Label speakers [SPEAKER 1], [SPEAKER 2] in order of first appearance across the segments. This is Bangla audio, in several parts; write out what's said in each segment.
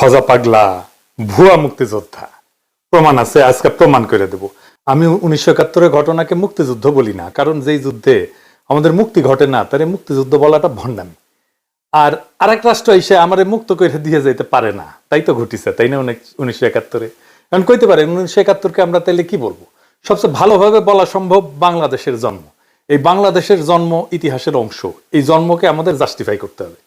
[SPEAKER 1] ফজা পাগলা, ভুয়া মুক্তিযোদ্ধা। প্রমাণ আছে, আজকে প্রমাণ করে দেব। আমি উনিশশো একাত্তরের ঘটনাকে মুক্তিযুদ্ধ বলি না, কারণ যেই যুদ্ধে আমাদের মুক্তি ঘটে না, তারে মুক্তিযুদ্ধ বলাটা ভণ্ডামি। আর আরেক রাষ্ট্র এসে আমারে মুক্ত করে দিয়ে যেতে পারে না, তাই তো ঘটিছে, তাই না উনিশশো একাত্তরে? কারণ কইতে পারে উনিশশো একাত্তরকে আমরা তাইলে কি বলব? সবচেয়ে ভালোভাবে বলা সম্ভব বাংলাদেশের জন্ম। এই বাংলাদেশের জন্ম ইতিহাসের অংশ, এই জন্মকে আমাদের জাস্টিফাই করতে হবে।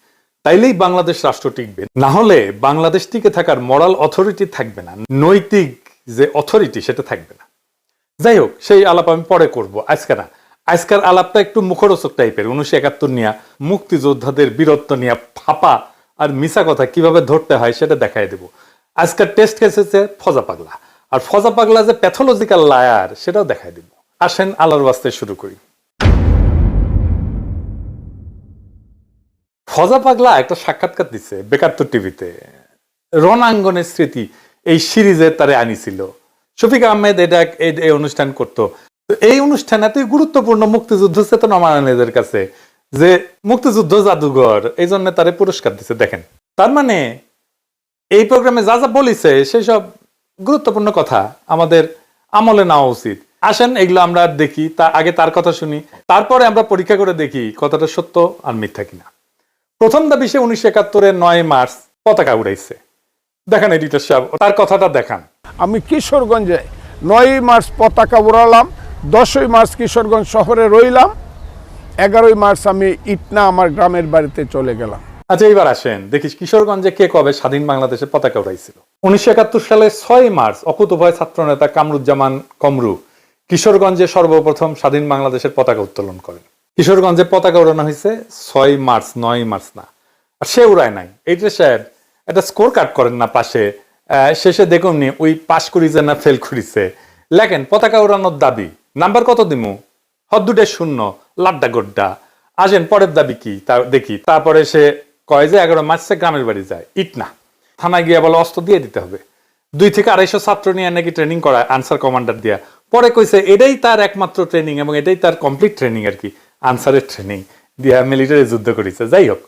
[SPEAKER 1] তাইলেই বাংলাদেশ রাষ্ট্র টিকবে। না হলে বাংলাদেশ টিকে থাকার মরাল অথরিটি থাকবে না, নৈতিক যে অথরিটি সেটা থাকবে না। যাই হোক, সেই আলাপ আমি পরে করব। আজকে না, আজকের আলাপটা একটু মুখরোচক টাইপের, উনিশশো একাত্তর নিয়ে মুক্তিযোদ্ধাদের বীরত্ব নিয়ে ফাপা আর মিশা কথা কীভাবে ধরতে হয় সেটা দেখাই দেব। আজকের টেস্ট হচ্ছে ফজা পাগলা। আর ফজা পাগলা যে প্যাথোলজিক্যাল লায়ার সেটাও দেখাই দেব। আসেন আলোর বাস্তে শুরু করি। ফজা পাগলা একটা সাক্ষাৎকার দিছে বেকাত্তর টিভিতে। রণাঙ্গনের স্মৃতি, এই সিরিজে তারে আনিছিল। শফিক আহমেদ এটা এই- অনুষ্ঠান করত। এই অনুষ্ঠান এতই গুরুত্বপূর্ণ মুক্তিযুদ্ধ চেতনা মানানীদের কাছে যে মুক্তিযুদ্ধ জাদুঘর, এই জন্য তারে পুরস্কার দিছে, দেখেন। তার মানে এই প্রোগ্রামে যা যা বলিছে সেসব গুরুত্বপূর্ণ কথা আমাদের আমলে নেওয়া উচিত। আসেন, এগুলো আমরা দেখি, তা আগে তার কথা শুনি। তারপরে আমরা পরীক্ষা করে দেখি কথাটা সত্য আর মিথ্যা কিনা। প্রথম দাবি সে উনিশশো একাত্তরের নয় মার্চ পতাকা উড়াইছে। দেখান এডিটর সাহেব তার কথাটা দেখান।
[SPEAKER 2] আমি কিশোরগঞ্জে নয়ই মার্চ পতাকা উড়ালাম দশই মার্চ কিশোরগঞ্জ শহরে রইলাম এগারোই মার্চ আমি ইটনা আমার গ্রামের বাড়িতে চলে গেলাম।
[SPEAKER 1] আচ্ছা এইবার আসেন দেখিস কিশোরগঞ্জে কে কবে স্বাধীন বাংলাদেশে পতাকা উড়াইছিল? উনিশশো একাত্তর সালে ছয় মার্চ অকুতভয় ছাত্রনেতা কামরুজ্জামান কমরু কিশোরগঞ্জে সর্বপ্রথম স্বাধীন বাংলাদেশের পতাকা উত্তোলন করেন। কিশোরগঞ্জে পতাকা উড়ানো হয়েছে ছয় মার্চ, নয় মার্চ না। আর সে উড়ায় নাই। এইটা সাহেব একটা স্কোর কার্ড করেন না পাশে। শেষে দেখুন নি, ওই পাশ করিছে না ফেল করিছে। লেখেন, পতাকা উড়ানোর দাবি। নাম্বার কত দিমু? হদ দুটে শূন্য, লাড্ডা গোড্ডা। আসেন, পরের দাবি কি? তা দেখি। তারপরে সে কয় যে, এগারো মার্চে গ্রামের বাড়ি যায়। ইট না। থানায় গিয়ে বলে, অস্ত্র দিয়ে দিতে হবে। দুই থেকে আড়াইশো ছাত্র নিয়ে নাকি ট্রেনিং করায় আনসার কমান্ডার দিয়া। পরে কইছে, এটাই তার একমাত্র ট্রেনিং এবং এটাই তার কমপ্লিট ট্রেনিং আর কি। আনসারের ট্রেনিং দিয়া মিলিটারি যুদ্ধ করেছে, যাই হোক।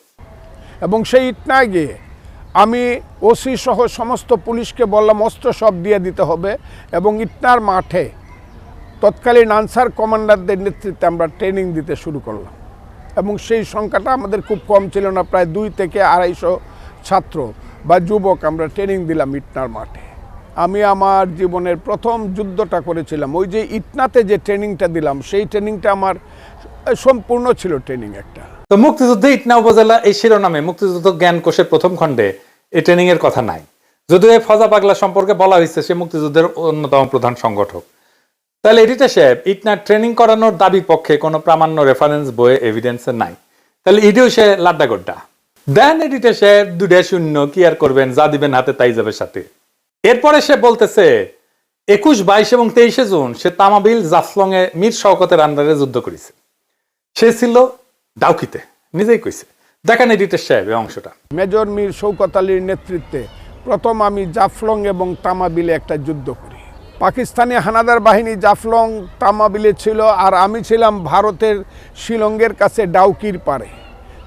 [SPEAKER 2] এবং সেই ইটনায় গিয়ে আমি ওসি সহ সমস্ত পুলিশকে বললাম, অস্ত্র সব দিয়ে দিতে হবে এবং ইটনার মাঠে তৎকালীন আনসার কমান্ডারদের নেতৃত্বে আমরা ট্রেনিং দিতে শুরু করলাম। এবং সেই সংখ্যাটা আমাদের খুব কম ছিল না, প্রায় দুই থেকে আড়াইশো ছাত্র বা যুবক আমরা ট্রেনিং দিলাম ইটনার মাঠে। আমি আমার জীবনের প্রথম যুদ্ধটা করেছিলাম। ওই যে ইটনাতে যে ট্রেনিংটা দিলাম, সেই ট্রেনিংটা আমার সম্পূর্ণ ছিল ট্রেনিং একটা।
[SPEAKER 1] তো মুক্তিযুদ্ধে ইটনা উপজেলা এই শিরোনামে মুক্তিযুদ্ধ জ্ঞান কোষের প্রথম খণ্ডে এই ট্রেনিং এর কথা নাই। যদিও এই ফজা পাগলা সম্পর্কে বলা হয়েছে সে মুক্তিযুদ্ধের অন্যতম প্রধান সংগঠক। তাহলে এডিটা সাহেব ইটনা ট্রেনিং করানোর দাবি পক্ষে কোনো প্রামাণ্য রেফারেন্স বইয়ে এভিডেন্সে নাই। তাহলে ইডিও সে লাড্ডা গোড্ডা দেন এডিটা সাহেব দুটা শূন্য কি আর করবেন, যা দিবেন হাতে তাই যাবে সাথে। এরপরে সে বলতেছে, একুশ বাইশ এবং তেইশে জুন সে তামাবিল জাফলং এ মীর শওকতের আন্ডারে যুদ্ধ করেছে। সে ছিল ডাউকিতে। নিজেই কইছে দেখেন এডিটর সাহেব এই অংশটা।
[SPEAKER 2] মেজর মীর শৌকত আলীর নেতৃত্বে প্রথম আমি জাফলং এবং তামাবিলে একটা যুদ্ধ করি। পাকিস্তানি হানাদার বাহিনী জাফলং তামাবিলে ছিল আর আমি ছিলাম ভারতের শিলংয়ের কাছে ডাউকির পারে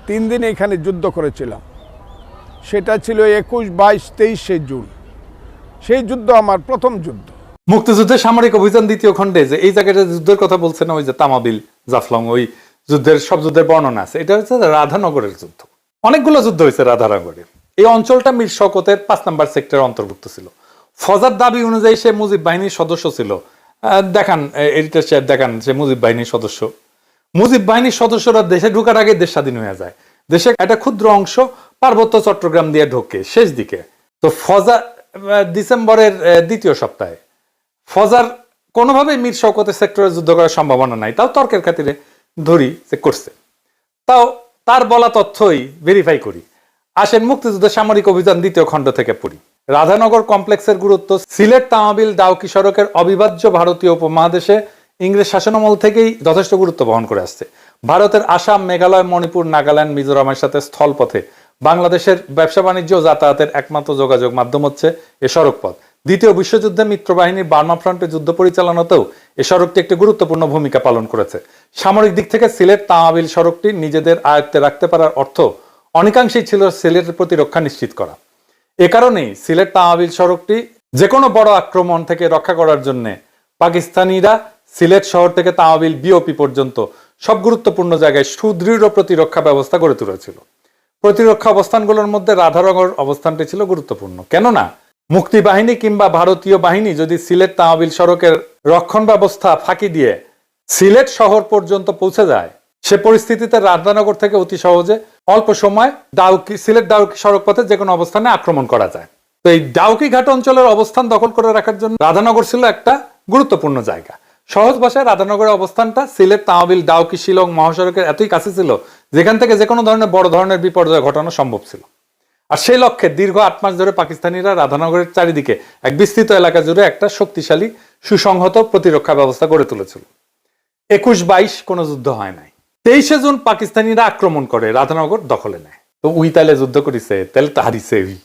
[SPEAKER 2] তিন দিন এখানে যুদ্ধ করেছিলাম। সেটা ছিল একুশ বাইশ তেইশে জুন। সেই যুদ্ধ আমার প্রথম যুদ্ধ।
[SPEAKER 1] মুক্তিযুদ্ধের সামরিক অভিযান দ্বিতীয় খণ্ডে যে এই জায়গাটা যুদ্ধের কথা বলছে না ওই যে তামাবিল জাফলং ওই যুদ্ধের, সব যুদ্ধের বর্ণনা আছে। এটা হচ্ছে রাধানগরের যুদ্ধ। অনেকগুলো যুদ্ধ হয়েছে রাধানগরে। এই অঞ্চলটা মীর শকতের পাঁচ নাম্বার সেক্টরের অন্তর্ভুক্ত ছিল। ফজার দাবি অনুযায়ী সে মুজিব বাহিনীর সদস্য ছিল। দেখান এডিটার সাহেব, দেখান, সে মুজিব বাহিনীর সদস্য। মুজিব বাহিনীর সদস্যরা দেশে ঢোকার আগে দেশ স্বাধীন হয়ে যায়। দেশে একটা ক্ষুদ্র অংশ পার্বত্য চট্টগ্রাম দিয়ে ঢোকে, শেষ দিকে। তো ফজা ডিসেম্বরের দ্বিতীয় সপ্তাহে ফজার কোনোভাবে মীর শওকতের সেক্টরে যুদ্ধ করার সম্ভাবনা নাই। তাও তর্কের খাতিরে ধরি যে করছে। তাও তার বলা তথ্যই ভেরিফাই করি। আসেন মুক্তিযুদ্ধ সামরিক অভিযান দ্বিতীয় খণ্ড থেকে পড়ি। রাধানগর কমপ্লেক্সের গুরুত্ব, সিলেট তামাবিল ডাউকি সড়কের অবিভাজ্য ভারতীয় উপমহাদেশে ইংরেজ শাসনামল থেকেই যথেষ্ট গুরুত্ব বহন করে আসছে। ভারতের আসাম, মেঘালয়, মণিপুর, নাগাল্যান্ড, মিজোরামের সাথে স্থলপথে বাংলাদেশের ব্যবসা বাণিজ্য যাতায়াতের একমাত্র যোগাযোগ মাধ্যম হচ্ছে এ সড়কপথ। দ্বিতীয় বিশ্বযুদ্ধে মিত্রবাহিনীর বার্মা ফ্রন্টে যুদ্ধ পরিচালনাতেও এ সড়কটি একটি গুরুত্বপূর্ণ ভূমিকা পালন করেছে। সামরিক দিক থেকে সিলেট তামাবিল সড়কটি নিজেদের আয়ত্তে রাখতে পারার অর্থ অনেকাংশেই ছিল সিলেটের প্রতিরক্ষা নিশ্চিত করা। এ কারণেই সিলেট তামাবিল সড়কটি যে কোনো বড় আক্রমণ থেকে রক্ষা করার জন্য পাকিস্তানিরা সিলেট শহর থেকে তামাবিল বিওপি পর্যন্ত সব গুরুত্বপূর্ণ জায়গায় সুদৃঢ় প্রতিরক্ষা ব্যবস্থা গড়ে তুলেছিল। প্রতিরক্ষা অবস্থানগুলোর মধ্যে রাধানগর অবস্থানটি ছিল গুরুত্বপূর্ণ। কেননা মুক্তি বাহিনী কিংবা ভারতীয় বাহিনী যদি সিলেট তামাবিল সড়কের রক্ষণ ব্যবস্থা ফাঁকি দিয়ে সিলেট শহর পর্যন্ত পৌঁছে যায়, সে পরিস্থিতিতে রাধানগর থেকে অতি সহজে অল্প সময় ডাউকি, সিলেট ডাউকি সড়ক পথে যে কোনো অবস্থানে আক্রমণ করা যায়। তো এই ডাউকি ঘাট অঞ্চলের অবস্থান দখল করে রাখার জন্য রাধানগর ছিল একটা গুরুত্বপূর্ণ জায়গা। সহজ ভাষায় রাধানগরের অবস্থানটা সিলেট তামাবিল ডাউকি, শিলং মহাসড়কের এতই কাছে ছিল, যেখান থেকে যে কোনো ধরনের বড় ধরনের বিপর্যয় ঘটানো সম্ভব ছিল। আর সেই লক্ষ্যে দীর্ঘ আট মাস ধরে পাকিস্তানিরা রাধানগরের চারিদিকে এক বিস্তৃত এলাকা জুড়ে একটা শক্তিশালী, সুসংহত প্রতিরক্ষা ব্যবস্থা গড়ে তুলেছিল। একুশ বাইশ কোনো যুদ্ধ হয় নাই। তেইশে জুন পাকিস্তানিরা আক্রমণ করে, রাধানগর দখলে নেয়। তো উই তাইলে যুদ্ধ করিছে তাহলে তো হারিছে উই।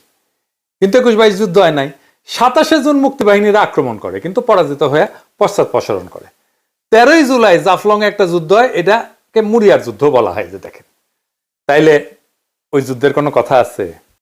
[SPEAKER 1] কিন্তু একুশ বাইশ যুদ্ধ হয় নাই। সাতাশে জুন মুক্তিবাহিনীরা আক্রমণ করে, কিন্তু পরাজিত হয়ে পশ্চাৎপসরণ করে। তেরোই জুলাই জাফলং এ একটা যুদ্ধ হয়, এটাকে মুরিয়ার যুদ্ধ বলা হয় যে দেখেন। তাইলে ওই যুদ্ধের কোনো কথা আছে?